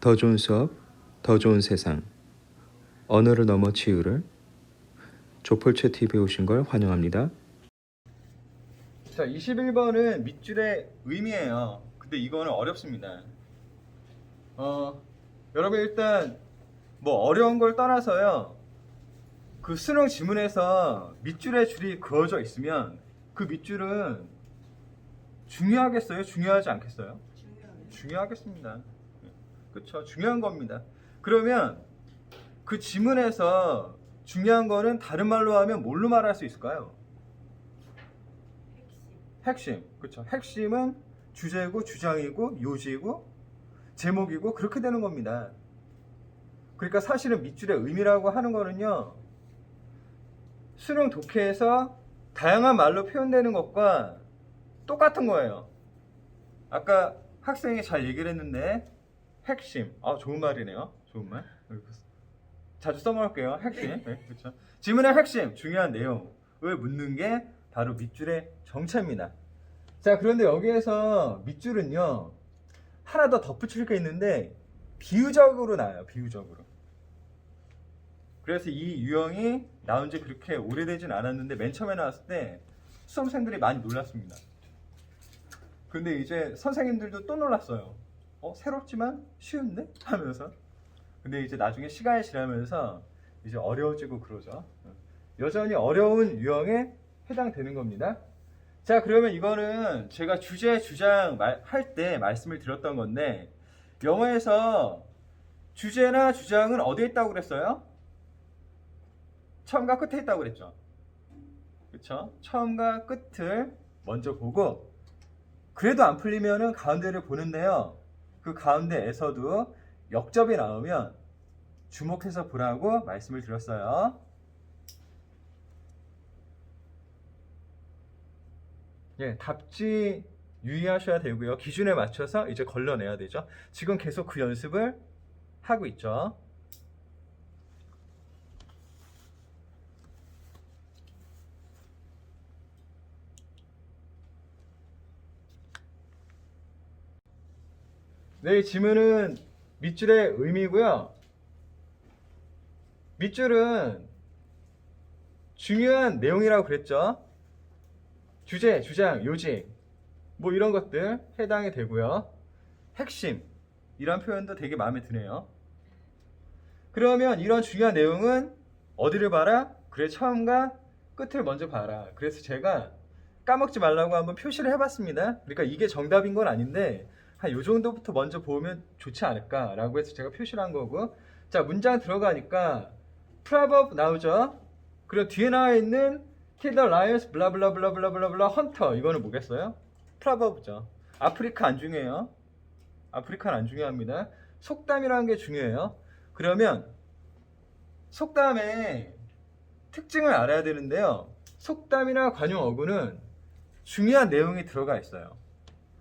더 좋은 수업, 더 좋은 세상. 언어를 넘어 치유를 조폴체 TV에 오신 걸 환영합니다. 자, 21번은 밑줄의 의미예요. 근데 이거는 어렵습니다. 어, 여러분 일단 뭐 어려운 걸 떠나서요. 그 수능 지문에서 밑줄에 줄이 그어져 있으면 그 밑줄은 중요하겠어요? 중요하지 않겠어요? 중요하겠습니다. 그렇죠. 중요한 겁니다. 그러면 그 지문에서 중요한 거는 다른 말로 하면 뭘로 말할 수 있을까요? 핵심. 그렇죠. 핵심은 주제고 주장이고 요지고 제목이고 그렇게 되는 겁니다. 그러니까 사실은 밑줄의 의미라고 하는 거는요. 수능 독해에서 다양한 말로 표현되는 것과 똑같은 거예요. 아까 학생이 잘 얘기를 했는데 핵심. 아, 좋은 말이네요. 좋은 말. 자주 써먹을게요. 핵심. 네, 그렇죠. 지문의 핵심, 중요한 내용을 묻는 게 바로 밑줄의 정체입니다. 자, 그런데 여기에서 밑줄은요, 하나 더 덧붙일 게 있는데, 비유적으로 나와요, 비유적으로. 그래서 이 유형이 나온 지 그렇게 오래되진 않았는데, 맨 처음에 나왔을 때 수험생들이 많이 놀랐습니다. 근데 이제 선생님들도 또 놀랐어요. 어, 새롭지만 쉬운데? 하면서. 근데 이제 나중에 시간이 지나면서 이제 어려워지고 그러죠. 여전히 어려운 유형에 해당되는 겁니다. 자, 그러면 이거는 제가 주제 주장 할 때 말씀을 드렸던 건데 영어에서 주제나 주장은 어디에 있다고 그랬어요? 처음과 끝에 있다고 그랬죠. 그렇죠? 처음과 끝을 먼저 보고 그래도 안 풀리면은 가운데를 보는데요. 그 가운데에서도 역접이 나오면 주목해서 보라고 말씀을 드렸어요. 예, 답지 유의하셔야 되고요. 기준에 맞춰서 이제 걸러내야 되죠. 지금 계속 그 연습을 하고 있죠. 네, 지문은 밑줄의 의미고요. 밑줄은 중요한 내용이라고 그랬죠. 주제, 주장, 요지 뭐 이런 것들 해당이 되고요. 핵심 이런 표현도 되게 마음에 드네요. 그러면 이런 중요한 내용은 어디를 봐라? 그래 처음과 끝을 먼저 봐라. 그래서 제가 까먹지 말라고 한번 표시를 해봤습니다. 그러니까 이게 정답인 건 아닌데 한 요 정도부터 먼저 보면 좋지 않을까라고 해서 제가 표시를 한 거고 자 문장 들어가니까 proverb 나오죠. 그리고 뒤에 나와 있는 the lions 블라블라블라블라블라 헌터 이거는 뭐겠어요? proverb죠. 아프리카 안 중요해요. 아프리카는 안 중요합니다. 속담이라는 게 중요해요. 그러면 속담의 특징을 알아야 되는데요. 속담이나 관용 어구는 중요한 내용이 들어가 있어요.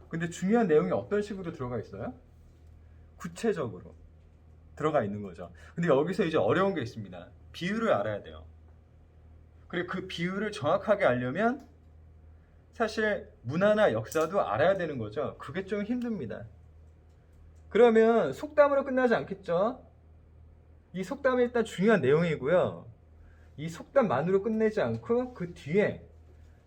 근데 중요한 내용이 어떤 식으로 들어가 있어요? 구체적으로 들어가 있는 거죠. 근데 여기서 이제 어려운 게 있습니다. 비율을 알아야 돼요. 그리고 그 비율을 정확하게 알려면 사실 문화나 역사도 알아야 되는 거죠. 그게 좀 힘듭니다. 그러면 속담으로 끝나지 않겠죠? 이 속담이 일단 중요한 내용이고요. 이 속담만으로 끝내지 않고 그 뒤에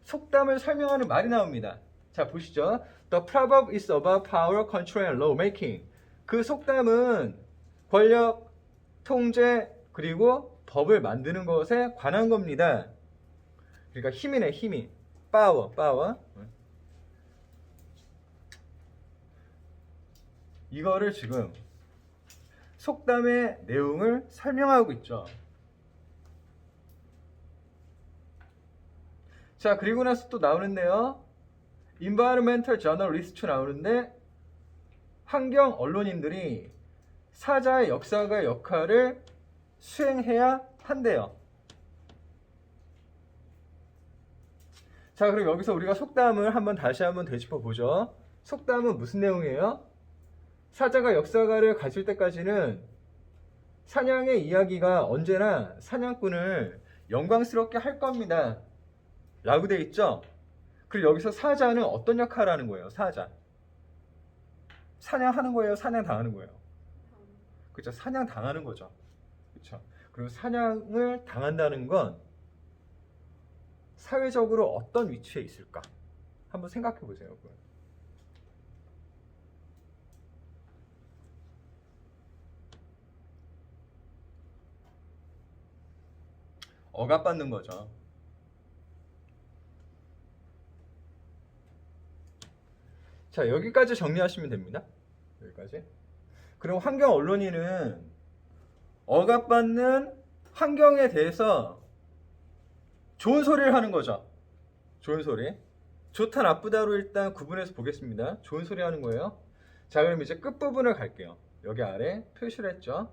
속담을 설명하는 말이 나옵니다. 자, 보시죠. The proverb is about power, control, and law making. 그 속담은 권력, 통제, 그리고 법을 만드는 것에 관한 겁니다. 그러니까 힘이네, 힘이. power, power. 이거를 지금 속담의 내용을 설명하고 있죠. 자, 그리고 나서 또 나오는데요. Environmental Journalist 나오는데 환경 언론인들이 사자의 역사가의 역할을 수행해야 한대요. 자, 그럼 여기서 우리가 속담을 한번 다시 한번 되짚어 보죠. 속담은 무슨 내용이에요? 사자가 역사가를 가질 때까지는 사냥의 이야기가 언제나 사냥꾼을 영광스럽게 할 겁니다. 라고 돼 있죠? 그리고 여기서 사자는 어떤 역할을 하는 거예요? 사자. 사냥하는 거예요? 사냥 당하는 거예요? 그렇죠. 사냥 당하는 거죠. 그렇죠. 그리고 사냥을 당한다는 건 사회적으로 어떤 위치에 있을까? 한번 생각해 보세요. 그걸. 억압받는 거죠. 자, 여기까지 정리하시면 됩니다. 여기까지. 그럼 환경 언론인은 억압받는 환경에 대해서 좋은 소리를 하는 거죠. 좋은 소리. 좋다 나쁘다로 일단 구분해서 보겠습니다. 좋은 소리 하는 거예요. 자, 그럼 이제 끝부분을 갈게요. 여기 아래 표시를 했죠.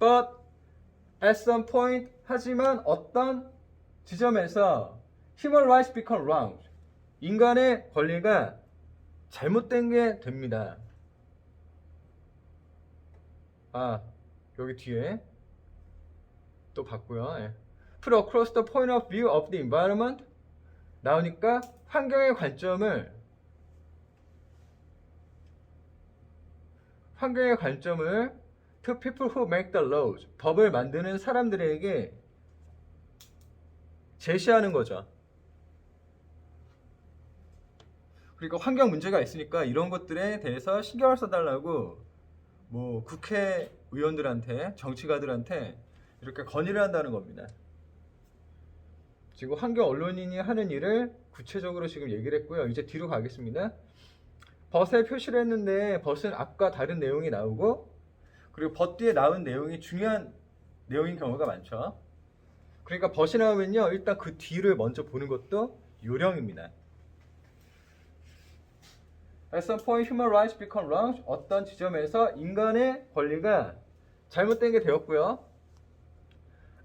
But at some point 하지만 어떤 지점에서 human rights become wrong. 인간의 권리가 잘못된 게 됩니다. 아, 여기 뒤에 또 봤고요. 예. Put across the point of view of the environment 나오니까 환경의 관점을 환경의 관점을 to people who make the laws 법을 만드는 사람들에게 제시하는 거죠. 그러니까 환경 문제가 있으니까 이런 것들에 대해서 신경을 써달라고 뭐 국회 의원들한테 정치가들한테 이렇게 건의를 한다는 겁니다. 지금 환경 언론인이 하는 일을 구체적으로 지금 얘기를 했고요. 이제 뒤로 가겠습니다. 벗에 표시를 했는데 벗은 앞과 다른 내용이 나오고 그리고 벗 뒤에 나온 내용이 중요한 내용인 경우가 많죠. 그러니까 벗이 나오면요. 일단 그 뒤를 먼저 보는 것도 요령입니다. At some point, human rights become wrong. 어떤 지점에서 인간의 권리가 잘못된 게 되었고요.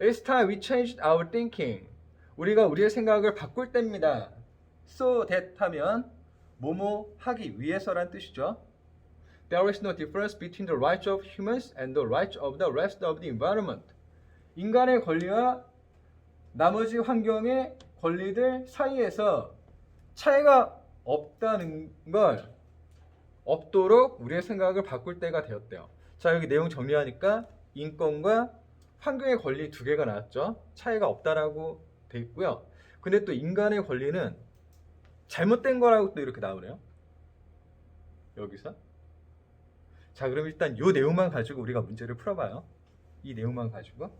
It's time we changed our thinking. 우리가 우리의 생각을 바꿀 때입니다. So that 하면 뭐뭐 하기 위해서란 뜻이죠. There is no difference between the rights of humans and the rights of the rest of the environment. 인간의 권리와 나머지 환경의 권리들 사이에서 차이가 없다는 걸 없도록 우리의 생각을 바꿀 때가 되었대요. 자, 여기 내용 정리하니까 인권과 환경의 권리 두 개가 나왔죠. 차이가 없다라고 돼 있고요. 근데 또 인간의 권리는 잘못된 거라고 또 이렇게 나오네요. 여기서. 자, 그럼 일단 이 내용만 가지고 우리가 문제를 풀어봐요. 이 내용만 가지고.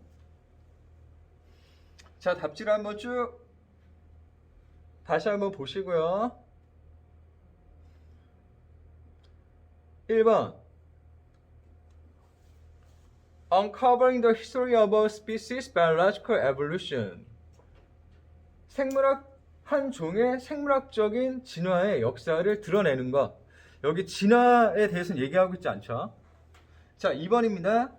자, 답지를 한번 쭉 다시 한번 보시고요. 1번 Uncovering the history of a species biological evolution 생물학 한 종의 생물학적인 진화의 역사를 드러내는 것 여기 진화에 대해서는 얘기하고 있지 않죠 자 2번입니다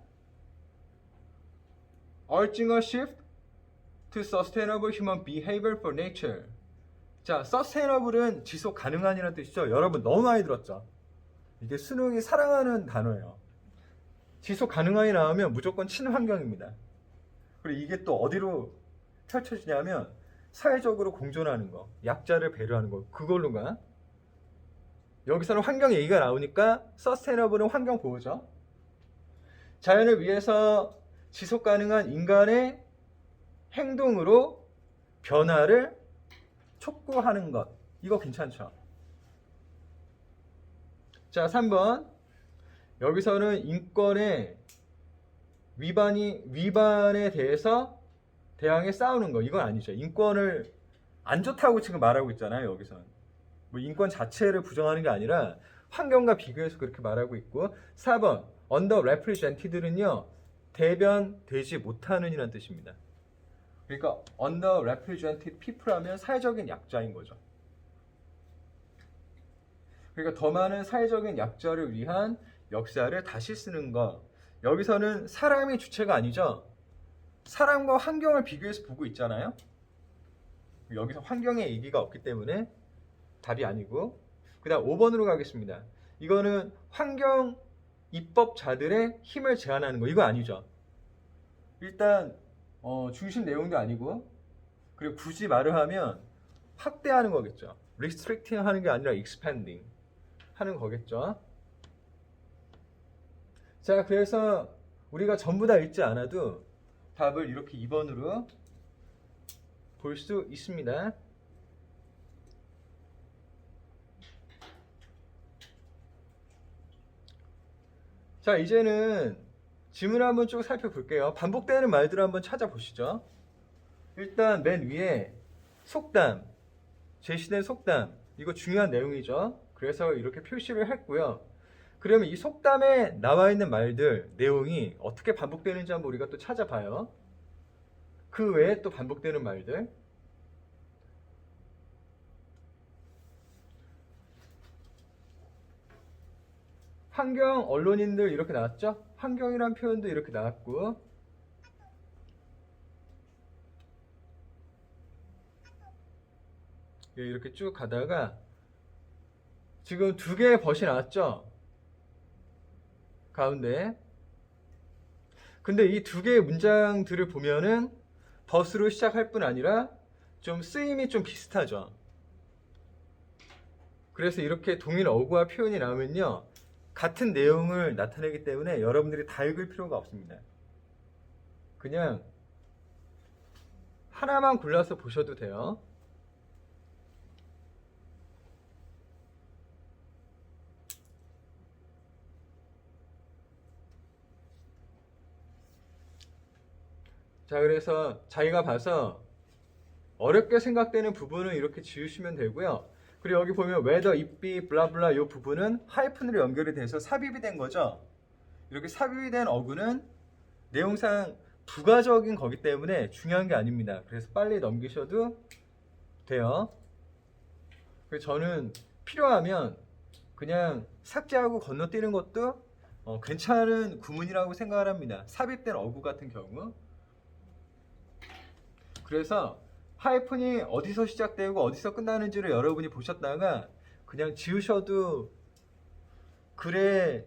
Urging a shift to sustainable human behavior for nature 자 sustainable은 지속 가능한이라는 뜻이죠 여러분 너무 많이 들었죠 이게 수능이 사랑하는 단어예요. 지속 가능하게 나오면 무조건 친환경입니다. 그리고 이게 또 어디로 펼쳐지냐면 사회적으로 공존하는 거, 약자를 배려하는 거, 그걸로가 여기서는 환경 얘기가 나오니까 서스테이너블은 환경 보호죠. 자연을 위해서 지속 가능한 인간의 행동으로 변화를 촉구하는 것. 이거 괜찮죠? 자, 3번. 여기서는 인권의 위반이 위반에 대해서 대항해 싸우는 거 이건 아니죠. 인권을 안 좋다고 지금 말하고 있잖아요. 여기서는 뭐 인권 자체를 부정하는 게 아니라 환경과 비교해서 그렇게 말하고 있고 4번 언더 레프리젠티들은요 대변되지 못하는이라는 뜻입니다. 그러니까 언더 레프리젠티드 피플 하면 사회적인 약자인 거죠. 그러니까 더 많은 사회적인 약자를 위한 역사를 다시 쓰는 것. 여기서는 사람이 주체가 아니죠. 사람과 환경을 비교해서 보고 있잖아요. 여기서 환경의 얘기가 없기 때문에 답이 아니고. 그 다음 5번으로 가겠습니다. 이거는 환경 입법자들의 힘을 제한하는 거. 이거 아니죠. 일단, 어, 중심 내용도 아니고, 그리고 굳이 말을 하면 확대하는 거겠죠. restricting 하는 게 아니라 expanding. 하는 거겠죠. 자, 그래서 우리가 전부 다 읽지 않아도 답을 이렇게 2번으로 볼 수 있습니다. 자, 이제는 지문 한번 쭉 살펴볼게요. 반복되는 말들을 한번 찾아보시죠. 일단 맨 위에 속담, 제시된 속담, 이거 중요한 내용이죠. 그래서 이렇게 표시를 했고요. 그러면 이 속담에 나와 있는 말들, 내용이 어떻게 반복되는지 한번 우리가 또 찾아봐요. 그 외에 또 반복되는 말들. 환경 언론인들 이렇게 나왔죠? 환경이란 표현도 이렇게 나왔고 예, 이렇게 쭉 가다가 지금 두 개의 벗이 나왔죠? 가운데 근데 이 두 개의 문장들을 보면은 덫으로 시작할 뿐 아니라 좀 쓰임이 좀 비슷하죠. 그래서 이렇게 동일 어구와 표현이 나오면요. 같은 내용을 나타내기 때문에 여러분들이 다 읽을 필요가 없습니다. 그냥 하나만 골라서 보셔도 돼요. 자, 그래서 자기가 봐서 어렵게 생각되는 부분은 이렇게 지우시면 되고요. 그리고 여기 보면 whether be 블라블라 이 부분은 하이픈으로 연결이 돼서 삽입이 된 거죠. 이렇게 삽입이 된 어구는 내용상 부가적인 거기 때문에 중요한 게 아닙니다. 그래서 빨리 넘기셔도 돼요. 저는 필요하면 그냥 삭제하고 건너뛰는 것도 어, 괜찮은 구문이라고 생각을 합니다. 삽입된 어구 같은 경우. 그래서 하이픈이 어디서 시작되고 어디서 끝나는지를 여러분이 보셨다가 그냥 지우셔도 글의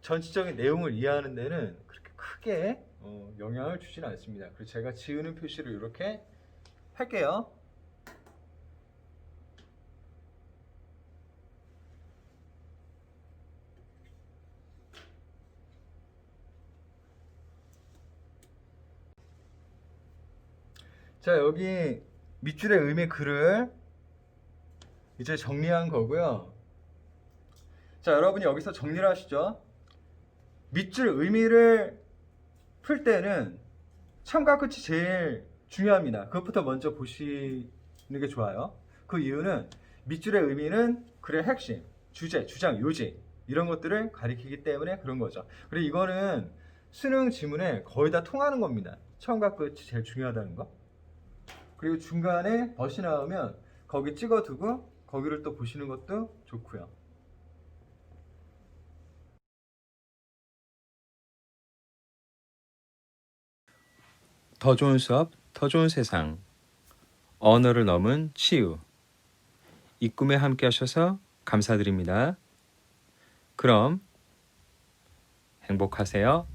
전체적인 내용을 이해하는 데는 그렇게 크게 어, 영향을 주지는 않습니다. 그래서 제가 지우는 표시를 이렇게 할게요. 자 여기 밑줄의 의미 글을 이제 정리한 거고요. 자 여러분이 여기서 정리를 하시죠. 밑줄 의미를 풀 때는 참과 끝이 제일 중요합니다. 그것부터 먼저 보시는 게 좋아요. 그 이유는 밑줄의 의미는 글의 핵심, 주제, 주장, 요지 이런 것들을 가리키기 때문에 그런 거죠. 그리고 이거는 수능 지문에 거의 다 통하는 겁니다. 처음과 끝이 제일 중요하다는 거. 그리고 중간에 벗이 나오면 거기 찍어두고 거기를 또 보시는 것도 좋고요. 더 좋은 수업, 더 좋은 세상. 언어를 넘은 치유. 이 꿈에 함께 하셔서 감사드립니다. 그럼 행복하세요.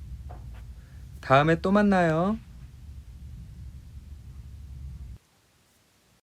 다음에 또 만나요.